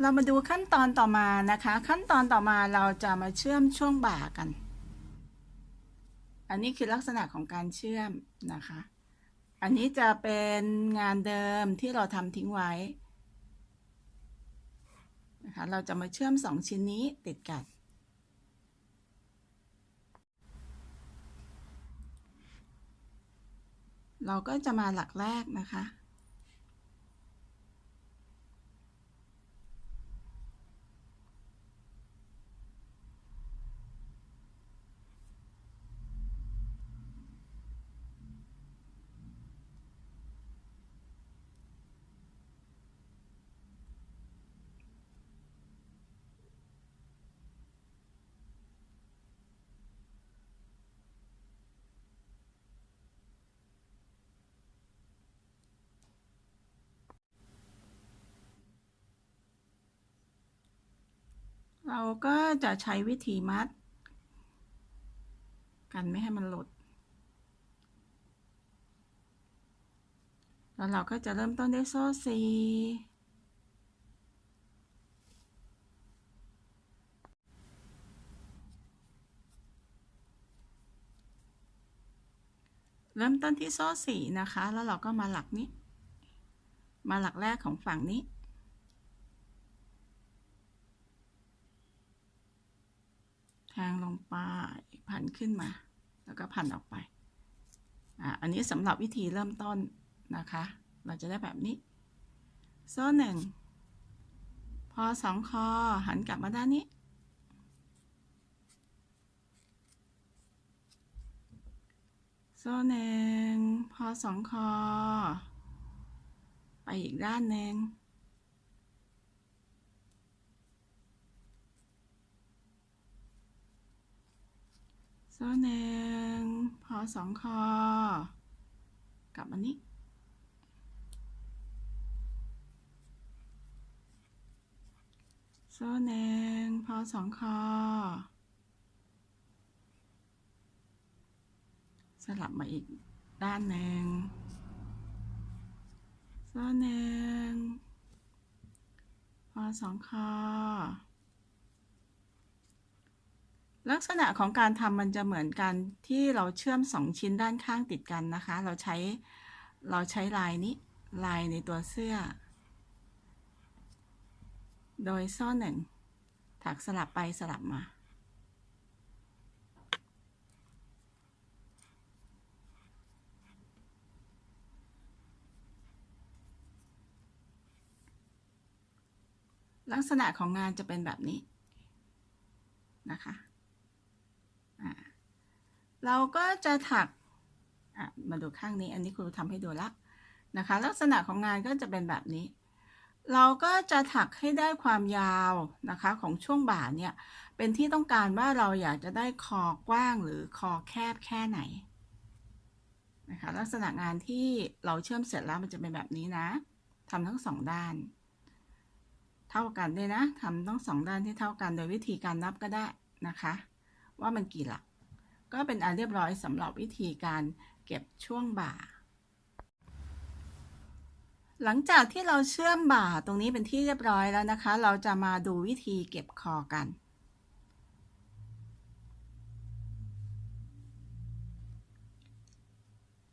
เรามาดูขั้นตอนต่อมานะคะ ขั้นตอนต่อมาเราจะมาเชื่อมช่วงบ่ากัน อันนี้คือลักษณะของการเชื่อมนะคะ อันนี้จะเป็นงานเดิมที่เราทำทิ้งไว้นะคะเราจะมาเชื่อมสองชิ้นนี้ติดกัน เราก็จะมาหลักแรกนะคะ เราก็จะใช้วิธีมัด กันไม่ให้มันหลุด แล้วเราก็จะเริ่มต้นด้วยโซ่สีเริ่มต้นที่โซ่สีนะคะ แล้วเราก็มาหลักนี้ มาหลักแรกของฝั่งนี้ แทงลงไปพันขึ้นมา แล้วก็พันออกไปอะอันนี้สำหรับวิธีเริ่มต้นนะคะ เราจะได้แบบนี้ โซ่หนึ่งพอสองคอหันกลับมาด้านนี้ โซ่หนึ่งพอสองคอ ไปอีกด้านหนึ่ง โซ่หนึ่งพอสองคอกลับมานี้ โซ่หนึ่งพอสองคอ สลับมาอีกด้านหนึ่ง โซ่หนึ่งพอสองคอ ลักษณะของการทำมันจะเหมือนกันที่เราเชื่อมสองชิ้นด้านข้างติดกันนะคะ เราใช้เราใช้ลายนี้ลายในตัวเสื้อ โดยซ่อนหนึ่งถักสลับไปสลับมาลักษณะของงานจะเป็นแบบนี้นะคะ เราก็จะถักมาดูข้างนี้ อันนี้ครูทำให้ดูละนะคะ ลักษณะของงานก็จะเป็นแบบนี้ เราก็จะถักให้ได้ความยาวนะคะของช่วงบ่าเนี่ย เป็นที่ต้องการว่าเราอยากจะได้คอกว้างหรือคอแคบแค่ไหนนะคะลักษณะงานที่เราเชื่อมเสร็จแล้วมันจะเป็นแบบนี้นะทำทั้งสองด้าน เท่ากันด้วยนะทำทั้งสองด้านที่เท่ากันโดยวิธีการนับก็ได้นะคะ ว่ามันกี่หลัก ก็เป็นอันเรียบร้อยสำหรับวิธีการเก็บช่วงบ่า หลังจากที่เราเชื่อมบ่าตรงนี้เป็นที่เรียบร้อยแล้วนะคะ เราจะมาดูวิธีเก็บคอกัน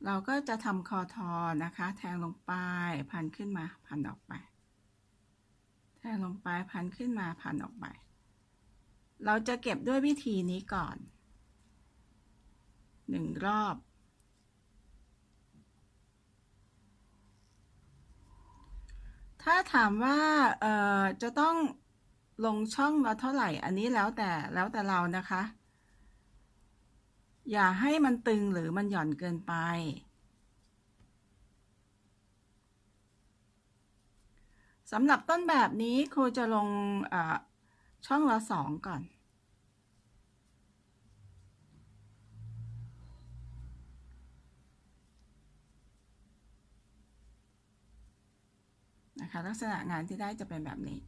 เราก็จะทำคอทอนะคะ แทงลงไปพันขึ้นมาพันออกไป แทงลงไปพันขึ้นมาพันออกไป เราจะเก็บด้วยวิธีนี้ก่อน หนึ่งรอบ ถ้าถามว่าเอ่อจะต้องลงช่องละเท่าไหร่ อันนี้แล้วแต่แล้วแต่เรานะคะ อย่าให้มันตึงหรือมันหย่อนเกินไป สำหรับต้นแบบนี้ครูจะลงช่องละสองก่อน นะคะ ลักษณะงานที่ได้จะเป็นแบบนี้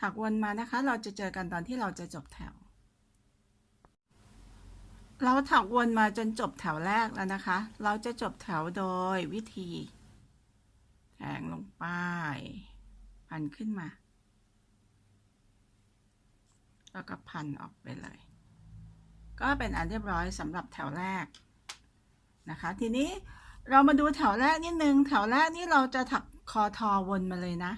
ถักวนมานะคะ เราจะเจอกันตอนที่เราจะจบแถว เราถักวนมาจนจบแถวแรกแล้วนะคะ เราจะจบแถวโดยวิธีแทงลงไปพันขึ้นมา แล้วก็พันออกไปเลย ก็เป็นอันเรียบร้อยสำหรับแถวแรกนะคะ ทีนี้ เรามาดูแถวแรกนิดนึง แถวแรกนี่เราจะถักคอทอวนมาเลยนะ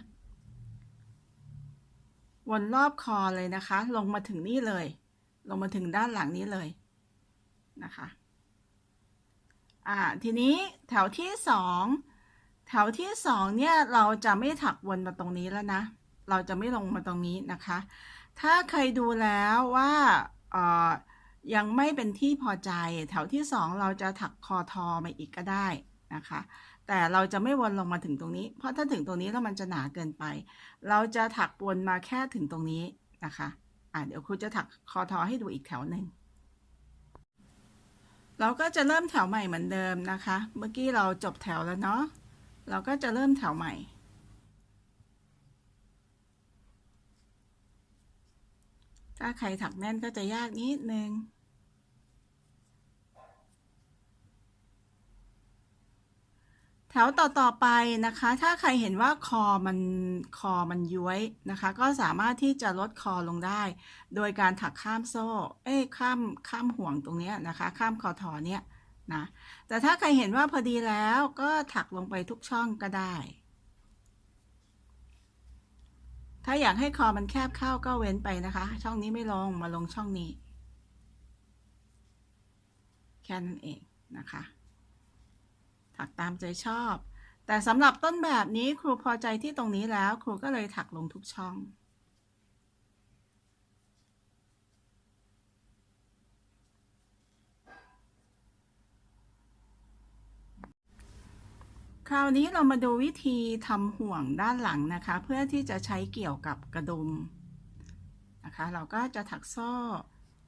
วนรอบคอเลยนะคะ ลงมาถึงนี่เลย ลงมาถึงด้านหลังนี้เลยนะคะ อ่า ทีนี้แถวที่สองแถวที่สองเนี่ยเราจะไม่ถักวนมาตรงนี้แล้วนะ เราจะไม่ลงมาตรงนี้นะคะ ถ้าเคยดูแล้วว่าเอ่อ ยังไม่เป็นที่พอใจ แถวที่สองเราจะถักคอทอมาอีกก็ได้นะคะ แต่เราจะไม่วนลงมาถึงตรงนี้ เพราะถ้าถึงตรงนี้แล้วมันจะหนาเกินไป เราจะถักวนมาแค่ถึงตรงนี้นะคะอะเดี๋ยวครูจะถักคอทอให้ดูอีกแถวหนึ่งเราก็จะเริ่มแถวใหม่เหมือนเดิมนะคะ เมื่อกี้เราจบแถวแล้วเนาะ เราก็จะเริ่มแถวใหม่ ถ้าใครถักแน่นก็จะยากนิดนึง ถวต่อๆไปนะคะ ถ้าใครเห็นว่าคอมันคอมันย้วยนะคะ ก็สามารถที่จะลดคอลงได้ โดยการถักข้ามโซ่ เอ้ยข้ามข้ามห่วงตรงนี้นะคะ ข้ามคอทอเนี้ยนะ แต่ถ้าใครเห็นว่าพอดีแล้วก็ถักลงไปทุกช่องก็ได้ ถ้าอยากให้คอมันแคบเข้าก็เว้นไปนะคะ ช่องนี้ไม่ลงมาลงช่องนี้ แค่นั้นเองนะคะ ถักตามใจชอบ แต่สำหรับต้นแบบนี้ครูพอใจที่ตรงนี้แล้ว ครูก็เลยถักลงทุกช่อง คราวนี้เรามาดูวิธีทำห่วงด้านหลังนะคะ เพื่อที่จะใช้เกี่ยวกับกระดุมนะคะ เราก็จะถักโซ่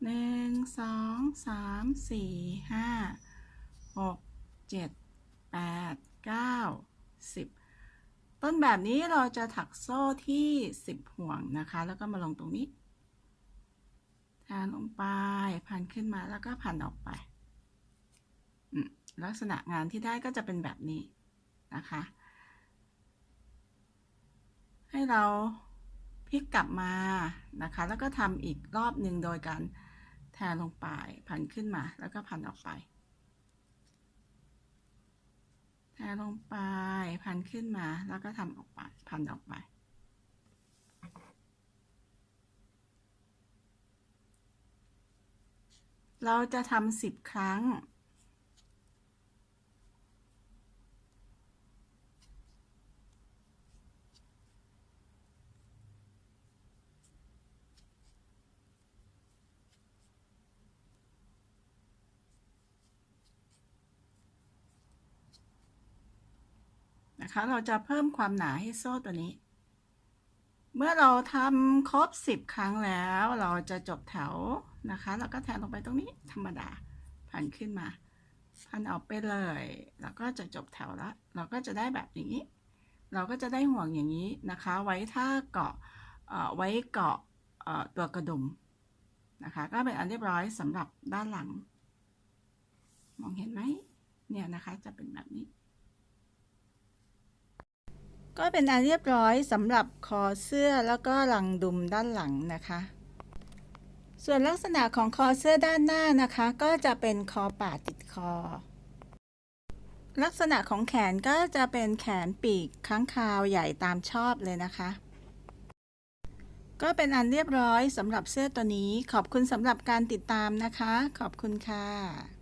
หนึ่งสองสามสี่ห้าหกเจ็ด แปดเก้าสิบต้นแบบนี้เราจะถักโซ่ที่สิบห่วงนะคะ แล้วก็มาลงตรงนี้แทนลงไปพันขึ้นมาแล้วก็พันออกไป ลักษณะงานที่ได้ก็จะเป็นแบบนี้นะคะ ให้เราพลิกกลับมานะคะ แล้วก็ทำอีกรอบหนึ่งโดยการแทนลงไป พันขึ้นมาแล้วก็พันออกไป แทลงไปพันขึ้นมาแล้วก็ทำออกไป พันออกไป เราจะทำสิบครั้ง นะคะ เราจะเพิ่มความหนาให้โซ่ตัวนี้ เมื่อเราทำครบ 10 ครั้งแล้ว เราจะจบแถวนะคะ แล้วก็แทนลงไปตรงนี้ธรรมดาพันขึ้นมา พันออกไปเลย แล้วก็จะจบแถวแล้วเราก็จะได้แบบนี้ เราก็จะได้ห่วงอย่างนี้นะคะ ไว้ถ้าเกาะไว้เกาะตัวกระดุมนะคะ ก็เป็นอันเรียบร้อยสำหรับด้านหลัง มองเห็นไหมเนี่ยนะคะจะเป็นแบบนี้ ก็เป็นอันเรียบร้อยสำหรับคอเสื้อแล้วก็หลังดุมด้านหลังนะคะ ส่วนลักษณะของคอเสื้อด้านหน้านะคะ ก็จะเป็นคอป่าติดคอ ลักษณะของแขนก็จะเป็นแขนปีกค้างคาวใหญ่ตามชอบเลยนะคะ ก็เป็นอันเรียบร้อยสำหรับเสื้อตัวนี้ ขอบคุณสำหรับการติดตามนะคะ ขอบคุณค่ะ